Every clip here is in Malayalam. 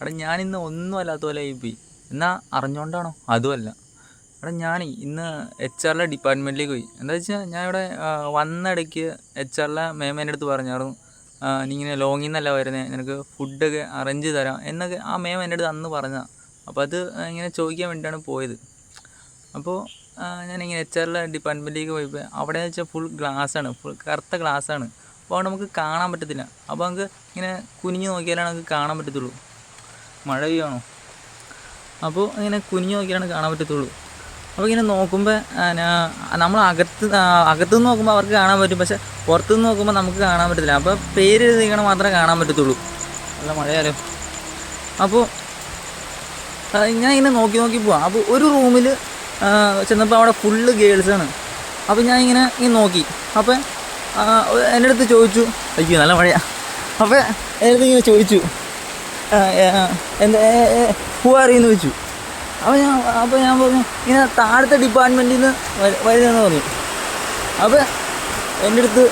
എടാ ഇന്ന് ഒന്നും അല്ലാത്ത പോലെ ആയിപ്പോയി എന്നാൽ അറിഞ്ഞോണ്ടാണോ? അതുമല്ല എടാ ഞാൻ ഇന്ന് എച്ച് ആറിലെ ഡിപ്പാർട്ട്മെന്റിലേക്ക് പോയി. എന്താ വെച്ചാൽ ഞാൻ ഇവിടെ വന്നിടയ്ക്ക് എച്ച് ആറിലെ മേമേന്റെ അടുത്ത് പറഞ്ഞായിരുന്നു നീ ഇങ്ങനെ ലോങ്ങിൽ നിന്നല്ല വരുന്നത് നിനക്ക് ഫുഡൊക്കെ അറേഞ്ച് തരാം എന്നൊക്കെ ആ മേം എന്റെ അടുത്ത് അന്ന് പറഞ്ഞതാണ് അപ്പോൾ അത് ഇങ്ങനെ ചോദിക്കാൻ വേണ്ടിയിട്ടാണ് പോയത്. അപ്പോൾ ഞാനിങ്ങനെ എച്ച് ആറിലെ ഡിപ്പാർട്ട്മെന്റിലേക്ക് പോയപ്പോൾ അവിടെ വെച്ചാൽ ഫുൾ ഗ്ലാസ്സാണ് ഫുൾ കറുത്ത ഗ്ലാസ്സാണ് അപ്പോൾ അവിടെ നമുക്ക് കാണാൻ പറ്റത്തില്ല. അപ്പോൾ നമുക്ക് ഇങ്ങനെ കുനിഞ്ഞ് നോക്കിയാലാണ് നമുക്ക് കാണാൻ പറ്റത്തുള്ളൂ. മഴ പെയ്യണോ അപ്പോൾ ഇങ്ങനെ കുനിഞ്ഞ് നോക്കിയാണ് കാണാൻ പറ്റത്തുള്ളൂ. അപ്പോൾ ഇങ്ങനെ നോക്കുമ്പോൾ നമ്മൾ അകത്ത് അകത്തുനിന്ന് നോക്കുമ്പോൾ അവർക്ക് കാണാൻ പറ്റും. പക്ഷെ പുറത്തുനിന്ന് നോക്കുമ്പോൾ നമുക്ക് കാണാൻ പറ്റത്തില്ല. അപ്പോൾ പേര് എഴുതിക്കണം മാത്രമേ കാണാൻ പറ്റത്തുള്ളൂ. നല്ല മഴയാലോ? അപ്പോൾ ഞാൻ ഇങ്ങനെ നോക്കി നോക്കി പോവാം. അപ്പോൾ ഒരു റൂമിൽ ചെന്നപ്പോൾ അവിടെ ഫുള്ള് ഗേൾസാണ് അപ്പോൾ ഞാൻ ഇങ്ങനെ ഇങ്ങനെ നോക്കി. അപ്പോൾ എന്റെ അടുത്ത് ചോദിച്ചു അയ്യോ നല്ല മഴയാണ് അപ്പോൾ എന്റെ അടുത്ത് ഇങ്ങനെ ചോദിച്ചു എന്താ പൂവാറിയെന്ന് വെച്ചു അപ്പോൾ ഞാൻ അപ്പോൾ ഞാൻ പറഞ്ഞു ഇങ്ങനെ താഴത്തെ ഡിപ്പാർട്ട്മെന്റിൽ നിന്ന് വരുന്നതെന്ന് പറഞ്ഞു. അപ്പോൾ എന്റെ അടുത്ത്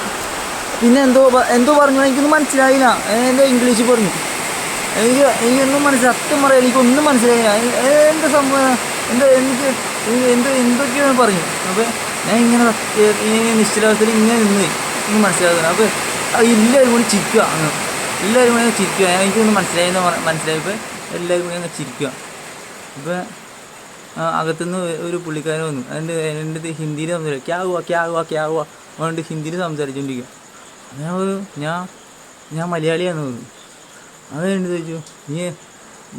പിന്നെ എന്തോ എന്തോ പറഞ്ഞു എനിക്കൊന്നും മനസ്സിലായില്ല. എന്റെ ഇംഗ്ലീഷിൽ പറഞ്ഞു. എനിക്ക് എനിക്കൊന്നും മനസ്സിലായി സത്യം പറയാം എനിക്കൊന്നും മനസ്സിലായില്ല. എന്റെ സംഭവം? എന്തോ എനിക്ക് എന്ത് എന്തോ എന്തൊക്കെയാണ് പറഞ്ഞു. അപ്പോൾ ഞാൻ ഇങ്ങനെ നിശ്ചലാവസ്ഥയിൽ ഇങ്ങനെ നിന്ന്. എനിക്ക് മനസ്സിലാകുന്നു അപ്പോൾ ഇല്ല ഇവിടെ ചിക്കുക അങ്ങ് എല്ലാവരും കൂടി ചിരിക്കുക എനിക്കൊന്ന് മനസ്സിലായെന്ന് മനസ്സിലായപ്പോൾ എല്ലാവരും കൂടി അങ്ങ് ചിരിക്കുക അപ്പോൾ അകത്തുനിന്ന് ഒരു പുള്ളിക്കാരൻ വന്നു. അതിന്റെ എന്റെ ഹിന്ദിയിൽ സംസാരിക്കും ക്യാ ഹുവാ ക്യാ ക്യാ അതുകൊണ്ട് ഹിന്ദിയിൽ സംസാരിച്ചുകൊണ്ടിരിക്കുക ഞാൻ ഞാൻ ഞാൻ മലയാളിയാന്ന് പറഞ്ഞു അത് എന്ത് ചോദിച്ചു? നീ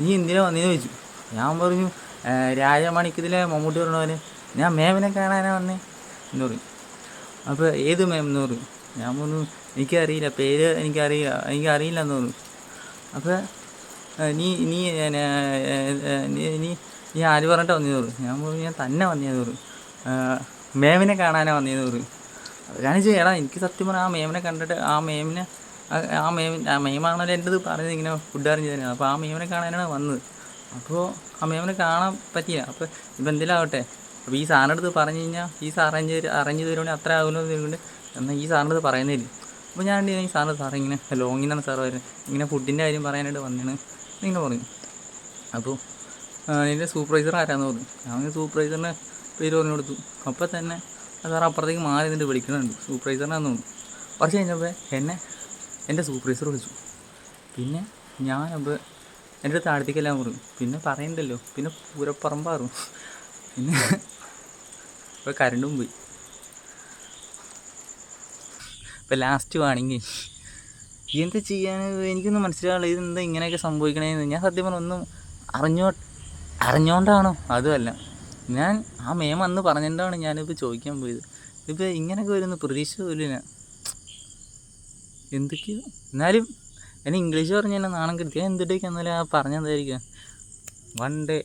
നീ എന്തിനാ വന്നേന്ന് ചോദിച്ചു? ഞാൻ പറഞ്ഞു രാജമാണിക്കത്തിലെ മമ്മൂട്ടി പറഞ്ഞ പോലെ ഞാൻ മേമിനെ കാണാനാണ് വന്നേ എന്ന് പറഞ്ഞു. അപ്പോൾ ഏത് മേം എന്ന് പറയും ഞാൻ പറഞ്ഞു എനിക്കറിയില്ല. പേര് എനിക്കറിയില്ല എനിക്കറിയില്ല എന്ന് തോന്നുന്നു അപ്പോൾ നീ നീ നീ നീ ആര് പറഞ്ഞിട്ട് വന്നതെന്ന് തോറും ഞാൻ പറഞ്ഞു ഞാൻ തന്നെ വന്നതെന്ന് തോറും "ആ, മേമിനെ കാണാനാണ് വന്നതെന്ന് തോറും ഞാൻ എടാ എനിക്ക് സത്യം പറഞ്ഞാൽ ആ മേമിനെ കണ്ടിട്ട് ആ മേമിനെ ആ- മേം ആ മേമാണല്ലോ എന്റെ ഇത് പറഞ്ഞത് ഇങ്ങനെ ഫുഡ് അറേഞ്ച് തന്നെയാണ് അപ്പോൾ ആ മേമിനെ കാണാനാണ് വന്നത്. അപ്പോൾ ആ മേമിനെ കാണാൻ പറ്റിയില്ല. അപ്പോൾ ഇപ്പം എന്തെങ്കിലും ആവട്ടെ അപ്പോൾ ഈ സാറിന്റെ അടുത്ത് പറഞ്ഞു കഴിഞ്ഞാൽ ഈ സാർ അറേഞ്ച് അറേഞ്ച് ചെയ്തുകൊണ്ട് അത്ര ആകുമല്ലോ എന്ന് എന്നാൽ ഈ അടുത്ത് പറയുന്നില്ല അപ്പോൾ ഞാൻ? ഈ സാറിന്റെ സാർ ഇങ്ങനെ ലോങ്ങിനാണ് സാർ വരുന്നത് ഇങ്ങനെ ഫുഡിന്റെ കാര്യം പറയാനായിട്ട് വന്നതാണ് ഇങ്ങനെ പറഞ്ഞു അപ്പോൾ എന്റെ സൂപ്പർവൈസർ ആരാന്ന് പറഞ്ഞു. ഞാൻ സൂപ്പർവൈസറിന്റെ പേര് പറഞ്ഞു കൊടുത്തു. അപ്പോൾ തന്നെ സാർ അപ്പുറത്തേക്ക് മാറി നിന്നിട്ട് വിളിക്കുന്നുണ്ട്. സൂപ്പർവൈസറിനാന്ന് തോന്നുന്നു. കുറച്ച് കഴിഞ്ഞപ്പോൾ എന്നെ എന്റെ സൂപ്പർവൈസർ വിളിച്ചു. പിന്നെ ഞാനപ്പോൾ എന്റെ അടുത്ത് അടുത്തേക്കെല്ലാം പറഞ്ഞു. പിന്നെ പറയണ്ടല്ലോ. പിന്നെ പൂരപ്പറമ്പാറും പിന്നെ ഇപ്പോൾ കരണ്ടും പോയി. ഇപ്പം ലാസ്റ്റ് വേണമെങ്കിൽ എന്താ ചെയ്യാൻ എനിക്കൊന്നും മനസ്സിലാവില്ല ഇതെന്താ ഇങ്ങനെയൊക്കെ സംഭവിക്കണേന്ന്. ഞാൻ സത്യം പറഞ്ഞ ഒന്നും അറിഞ്ഞോ അറിഞ്ഞോണ്ടാണോ? അതുമല്ല ഞാൻ ആ മേം അന്ന് പറഞ്ഞിട്ടാണ് ഞാനിപ്പോൾ ചോദിക്കാൻ പോയത്. ഇപ്പോൾ ഇങ്ങനെയൊക്കെ വരുന്ന പ്രതീക്ഷ പോലും ഞാൻ എന്തൊക്കെയോ. എന്നാലും എന്നെ ഇംഗ്ലീഷ് പറഞ്ഞ എന്നെ നാണം കിട്ടിയ എന്തിട്ടേക്ക് എന്നാലും ആ പറഞ്ഞതായിരിക്കും വൺ ഡേ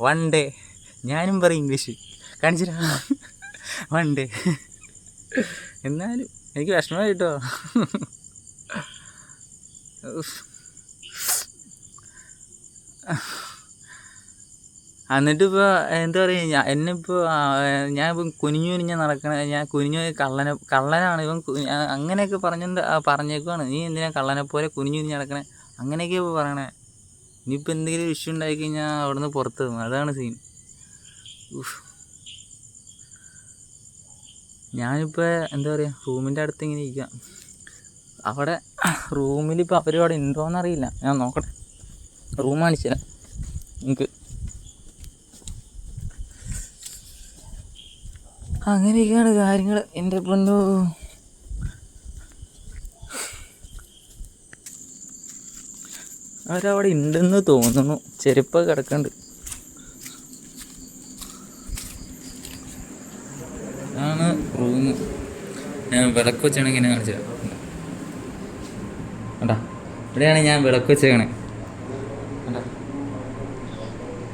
വൺ ഡേ ഞാനും പറയും ഇംഗ്ലീഷ്. കാണിച്ചില്ല വൺ ഡേ എന്നാലും എനിക്ക് വിഷമമായി കേട്ടോ. എന്നിട്ട് ഇപ്പോൾ എന്താ പറയുക ഞാൻ എന്നെ ഇപ്പോൾ ഞാൻ ഇപ്പം കുനിഞ്ഞു കുനിഞ്ഞ നടക്കണ ഞാൻ കുനിഞ്ഞു കള്ളനെ കള്ളനാണ്. ഇവൻ അങ്ങനെയൊക്കെ പറഞ്ഞുകൊണ്ട് പറഞ്ഞേക്കുവാണ്. നീ എന്തിനാ കള്ളനെ പോലെ കുനിഞ്ഞു കുനിഞ്ഞ് നടക്കണേ? അങ്ങനെയൊക്കെ ഇപ്പോൾ പറയണേ. ഇനിയിപ്പോൾ എന്തെങ്കിലും ഇഷ്യൂ ഉണ്ടായി കഴിഞ്ഞാൽ അവിടെ നിന്ന് പുറത്ത് അതാണ് സീൻ ഉഫ്. ഞാനിപ്പോൾ എന്താ പറയുക റൂമിന്റെ അടുത്ത് ഇങ്ങനെ ഇരിക്കുക അവിടെ റൂമിലിപ്പോൾ അവർ അവിടെ ഉണ്ടോ അറിയില്ല ഞാൻ നോക്കട്ടെ. റൂം കാണിച്ചു തരാം. നിങ്ങൾക്ക് അങ്ങനെയൊക്കെയാണ് കാര്യങ്ങൾ എന്റെ പൊന്നു. അവരവിടെ ഉണ്ടെന്ന് തോന്നുന്നു. ചെരുപ്പ് കിടക്കുന്നുണ്ട് റൂം ഞാൻ വിളക്ക് വെച്ചാണ് ഇങ്ങനെ കാണിച്ചത് കണ്ടാ? ഇവിടെയാണ് ഞാൻ വിളക്ക് വെച്ചേക്കണേ.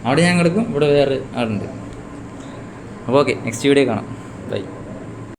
അവിടെ ഞാൻ കിടക്കും. ഇവിടെ വേറെ ആളുണ്ട്. അപ്പോൾ ഓക്കെ നെക്സ്റ്റ് വീഡിയോ കാണാം. ബൈ